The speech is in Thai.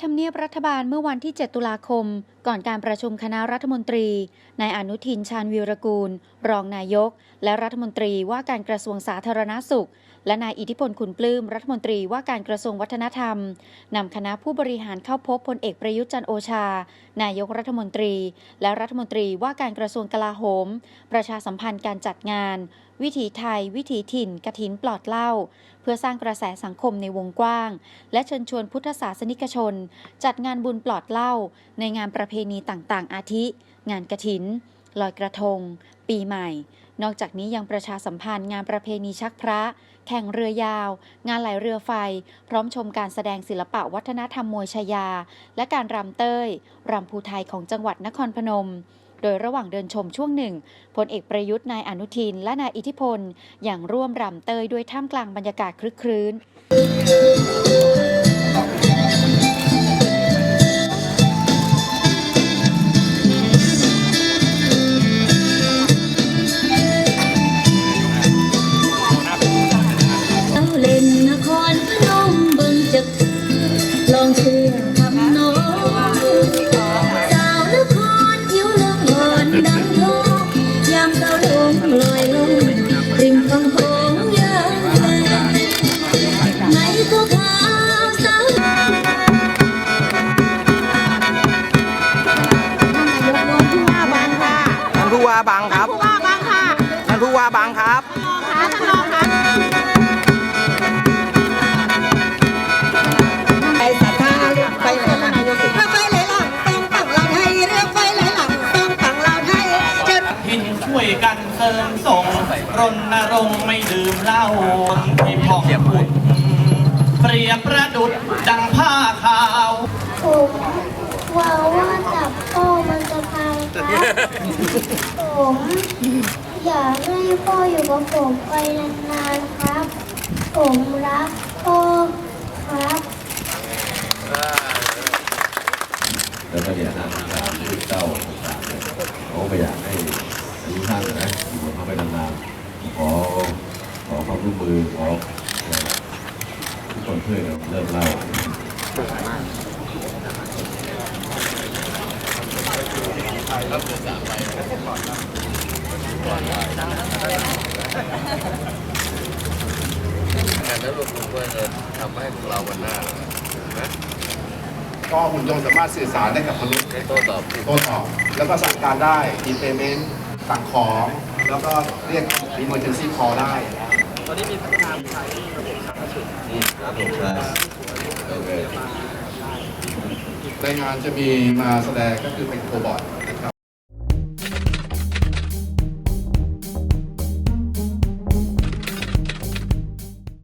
ที่ทำ ยบรัฐบาลเมื่อวันที่ 7 ตุลาคม ก่อนการประชุมคณะรัฐมนตรี นายอนุทินชาญวีรกูล รองนายก และรัฐมนตรีว่าการกระทรวงสาธารณสุข และนายอิทธิพลคุณปลื้มรัฐมนตรีว่าการกระทรวงวัฒนธรรมนำคณะผู้บริหารเข้าพบพลเอกประยุทธ์จันโอชา นายกรัฐมนตรี และรัฐมนตรีว่าการกระทรวงกลาโหม ประชาสัมพันธ์การจัดงาน วิถีไทย วิถีถิ่นกถินปลอดเหล้าเพื่อสร้างกระแสสังคมในวงกว้าง และเชิญชวนพุทธศาสนิกชนจัดงานบุญปลอดเหล้าในงานประเพณีต่างๆ อาทิ งานกระถิน ลอยกระทง ปีใหม่ นอกจากนี้ยังประชาสัมพันธ์งานประเพณีชักพระ แข่งเรือยาว งานไหลเรือไฟ พร้อมชมการแสดงศิลปะวัฒนธรรมมวยชายา และการรำเต้ยรำภูไทยของจังหวัดนครพนมโดยระหว่างเดินชมช่วงหนึ่งพลเอกประยุทธ์นายอนุทิน และนายอิทธิพล อย่างร่วมรำเตยด้วยท่ามกลางบรรยากาศคลึกครื้น ท่านผู้ว่าบังครับ ผู้ว่าบ้างค่ะท่านผู้ว่าบังครับค่ะท่านรองค่ะไปศรัทธาเรื่องไฟไหลหลังเรื่องไฟไหลหลังต้องตั้งเราไทยเรื่องไฟไหลหลังต้องตั้งเราไทยจะหินช่วยกันเสริมส่งรณรงค์ไม่ดื่มเหล้าที่พองผุดเปรียบประดุดดังผ้าขาว ผมว่าว่าจับพ่อมันจะพังครับ ผมอยากให้พ่ออยู่กับผมไปนานๆครับ ผมรักพ่อครับแล้วก็เนี่ยนะการที่เจ้าต่างๆเนี่ยเขาไม่อยากให้อายุท่านนะอยู่กับเขาไปนานๆขอขอความร่วมมือขอทุกคนช่วยเริ่มเล่า กันเริ่มเล่าก็หุ่นยนต์สามารถสื่อสารได้กับมนุษย์ได้โต้ตอบโต้ตอบแล้วก็สั่งการได้อินเ y เมนต์สั่งของ แล้วก็เรียก emergency call ได้ ตอนนี้มีพัฒนาใช้ระบบสารสุขระบบใช่โอเค ในงานจะมีมาแสดงก็คือเป็นโคบอท